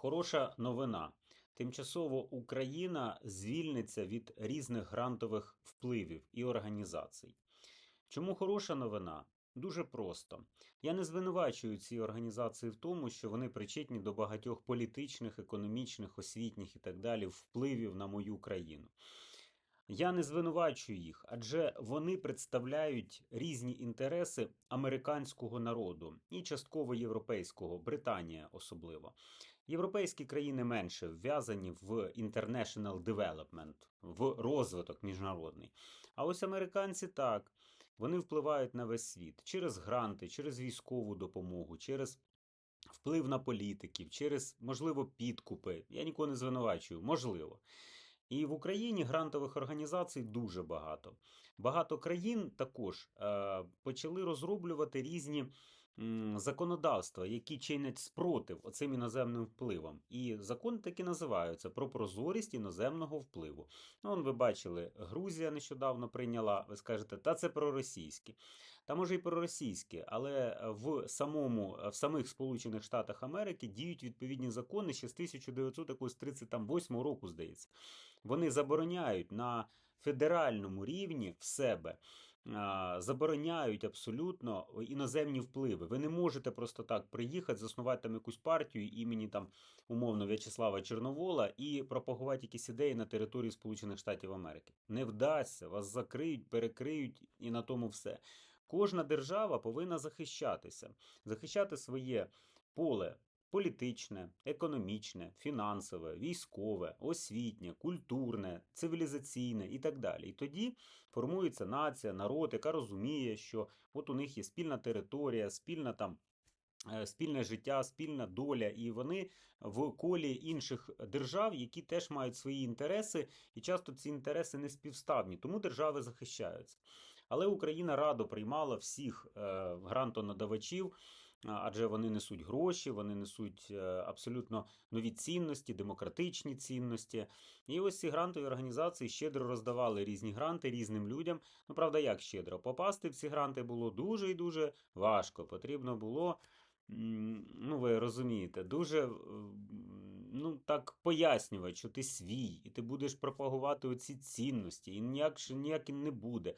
Хороша новина. Тимчасово Україна звільниться від різних грантових впливів і організацій. Чому хороша новина? Дуже просто. Я не звинувачую ці організації в тому, що вони причетні до багатьох політичних, економічних, освітніх і так далі впливів на мою країну. Я не звинувачую їх, адже вони представляють різні інтереси американського народу і частково європейського, Британія особливо. Європейські країни менше вв'язані в international development, в розвиток міжнародний. А ось американці так. Вони впливають на весь світ через гранти, через військову допомогу, через вплив на політиків, через, можливо, підкупи. Я нікого не звинувачую, можливо. І в Україні грантових організацій дуже багато. Багато країн також е, почали розроблювати різні законодавства, які чинять спротив оцим іноземним впливам. І закони такі називаються про прозорість іноземного впливу. Ну, он ви бачили, Грузія нещодавно прийняла, ви скажете, та це проросійське. Та може і проросійське, але в самому в самих Сполучених Штатах Америки діють відповідні закони ще з 1938 року, здається. Вони забороняють на федеральному рівні в себе. Забороняють абсолютно іноземні впливи. Ви не можете просто так приїхати, заснувати там якусь партію імені там умовно В'ячеслава Чорновола і пропагувати якісь ідеї на території Сполучених Штатів Америки. Не вдасться, вас закриють, перекриють і на тому все. Кожна держава повинна захищатися, захищати своє поле політичне, економічне, фінансове, військове, освітнє, культурне, цивілізаційне і так далі. І тоді формується нація, народ, яка розуміє, що от у них є спільна територія, спільна там. е, Спільне життя, спільна доля, і вони в колі інших держав, які теж мають свої інтереси, і часто ці інтереси не співставні, тому держави захищаються. Але Україна радо приймала всіх е, грантонадавачів, адже вони несуть гроші, вони несуть е, абсолютно нові цінності, демократичні цінності. І ось ці грантові організації щедро роздавали різні гранти різним людям. Ну, правда, як щедро? Попасти в ці гранти було дуже і дуже важко. Потрібно було. Ну, ви розумієте, дуже е, ну, так пояснювати, що ти свій, і ти будеш пропагувати оці цінності, і ніяк, ж- ніяким не буде.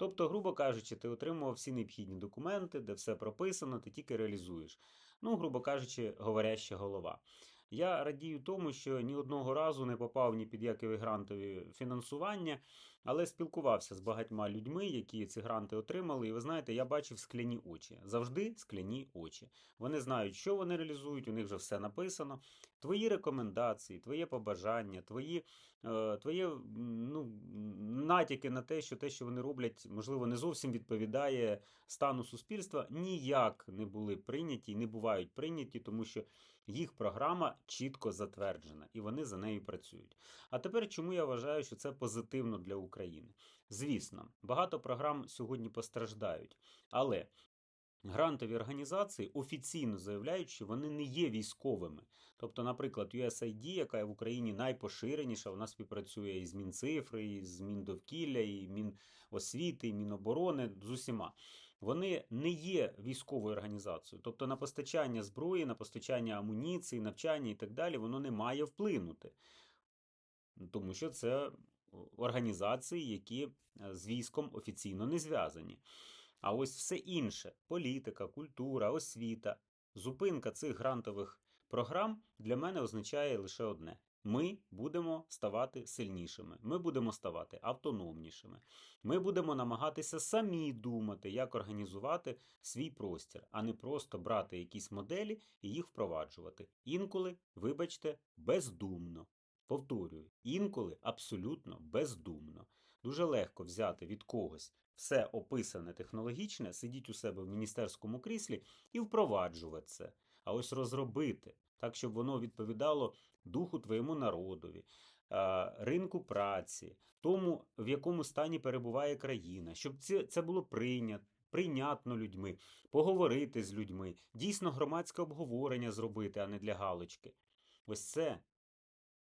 Тобто, грубо кажучи, ти отримував всі необхідні документи, де все прописано, ти тільки реалізуєш. Ну, грубо кажучи, говоряща голова. Я радію тому, що ні одного разу не попав ні під яке грантові фінансування, але спілкувався з багатьма людьми, які ці гранти отримали. І ви знаєте, я бачив скляні очі. Завжди скляні очі. Вони знають, що вони реалізують, у них вже все написано. Твої рекомендації, твоє побажання, твої, е, твоє ну, натяки на те, що те, що вони роблять, можливо, не зовсім відповідає стану суспільства, ніяк не були прийняті і не бувають прийняті, тому що їх програма чітко затверджена і вони за нею працюють. А тепер чому я вважаю, що це позитивно для України? Звісно, багато програм сьогодні постраждають, але Грантові організації офіційно заявляють, що вони не є військовими. Тобто, наприклад, USAID, яка в Україні найпоширеніша, вона співпрацює із Мінцифри, із Міндовкілля, і Міносвіти, і Міноборони з усіма. Вони не є військовою організацією. Тобто на постачання зброї, на постачання амуніції, навчання і так далі, воно не має вплинути. Тому що це організації, які е, з військом офіційно не зв'язані. А ось все інше політика, культура, освіта, зупинка цих грантових програм для мене означає лише одне: ми будемо ставати сильнішими, ми будемо ставати автономнішими. Ми будемо намагатися самі думати, як організувати свій простір, а не просто брати якісь моделі і їх впроваджувати. Інколи, вибачте, бездумно. Повторюю, інколи абсолютно бездумно. Дуже легко взяти від когось все описане технологічне, сидіть у себе в міністерському кріслі і впроваджувати це. А ось розробити так, щоб воно відповідало духу твоєму народові, ринку праці, тому, в якому стані перебуває країна, щоб це, це було прийнято. Прийнятно людьми, поговорити з людьми, дійсно громадське обговорення зробити, а не для галочки. Ось це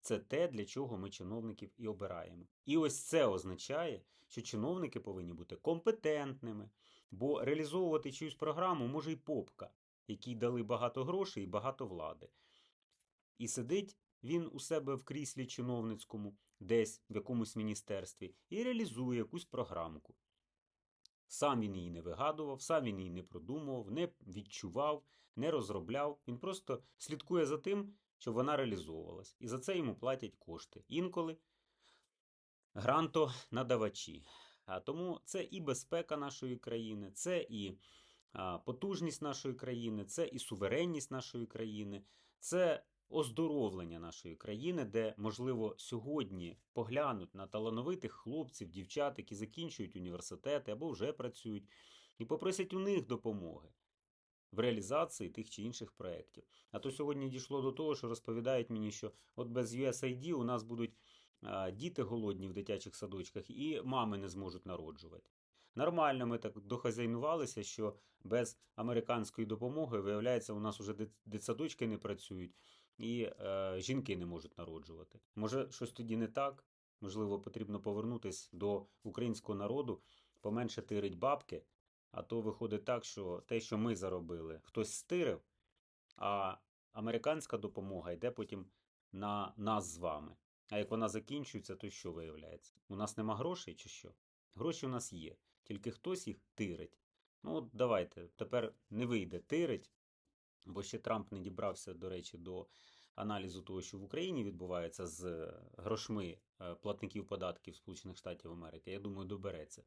це те, для чого ми чиновників і обираємо. І ось це означає, що чиновники повинні бути компетентними, бо реалізовувати чиюсь програму може й попка, якій дали багато грошей і багато влади. І сидить він у себе в кріслі чиновницькому, десь в якомусь міністерстві, і реалізує якусь програмку. Сам він її не вигадував, сам він її не продумував, не відчував, не розробляв. Він просто слідкує за тим, щоб вона реалізовувалась. І за це йому платять кошти. Інколи грантонадавачі. А тому це і безпека нашої країни, це і потужність нашої країни, це і суверенність нашої країни, це оздоровлення нашої країни, де, можливо, сьогодні поглянуть на талановитих хлопців, дівчат, які закінчують університети або вже працюють, і попросять у них допомоги в реалізації тих чи інших проєктів. А то сьогодні дійшло до того, що розповідають мені, що от без USAID у нас будуть діти голодні в дитячих садочках, і мами не зможуть народжувати. Нормально, ми так дохазяйнувалися, що без американської допомоги, виявляється, у нас дит- дитсадочки не працюють, і е, жінки не можуть народжувати. Може, щось тоді не так? Можливо, потрібно повернутися до українського народу, поменше тирить бабки, а то виходить так, що те, що ми заробили, хтось стирив, а американська допомога йде потім на нас з вами. А як вона закінчується, то що виявляється? У нас нема грошей чи що? Гроші у нас є, тільки хтось їх тирить. Ну, от давайте, тепер не вийде тирить, бо ще Трамп не дібрався, до речі, до аналізу того, що в Україні відбувається з е, грошми е, платників податків Сполучених Штатів Америки. Я думаю, добереться.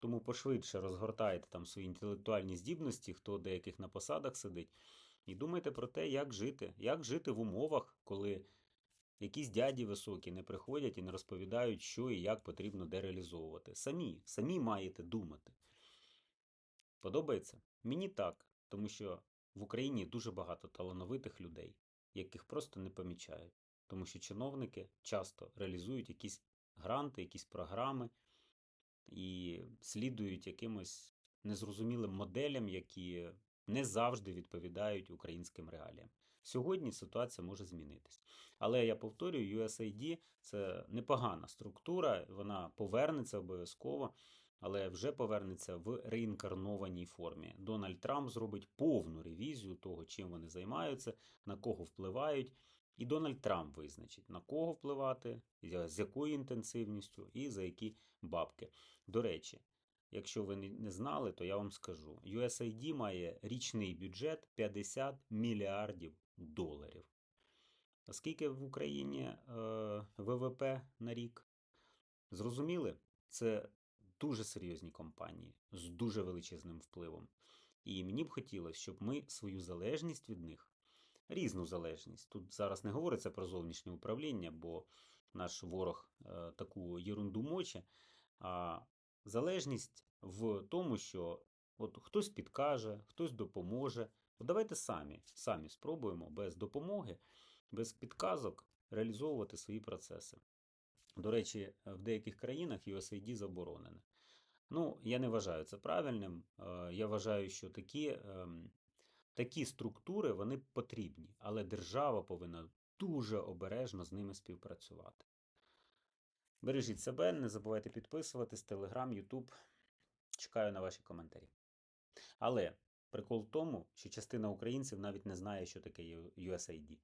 Тому пошвидше розгортайте там свої інтелектуальні здібності, хто деяких на посадах сидить, і думайте про те, як жити, як жити в умовах, коли якісь дяді високі не приходять і не розповідають, що і як потрібно де реалізовувати. Самі, самі маєте думати. Подобається? Мені так, тому що в Україні дуже багато талановитих людей, яких просто не помічають. Тому що чиновники часто реалізують якісь гранти, якісь програми і слідують якимось незрозумілим моделям, які не завжди відповідають українським реаліям. Сьогодні ситуація може змінитись. Але я повторюю, USAID – це непогана структура, вона повернеться обов'язково, але вже повернеться в реінкарнованій формі. Дональд Трамп зробить повну ревізію того, чим вони займаються, на кого впливають. І Дональд Трамп визначить, на кого впливати, з якою інтенсивністю і за які бабки. До речі, якщо ви не- знали, то я вам скажу: USAID має річний бюджет 50 мільярдів доларів. Скільки в Україні е, ВВП на рік? Зрозуміли? Це дуже серйозні компанії з дуже величезним впливом. І мені б хотілося, щоб ми свою залежність від них, різну залежність. Тут зараз не говориться про зовнішнє управління, бо наш ворог е, таку єрунду моче, а залежність в тому, що от хтось підкаже, хтось допоможе. От давайте самі, самі спробуємо без допомоги, без підказок реалізовувати свої процеси. До речі, в деяких країнах USAID заборонене. Ну, я не вважаю це правильним. Е, Я вважаю, що такі, ем, такі структури вони потрібні, але держава повинна дуже обережно з ними співпрацювати. Бережіть себе, не забувайте підписуватись, Телеграм, Ютуб. Чекаю на ваші коментарі. Але прикол в тому, що частина українців навіть не знає, що таке USAID.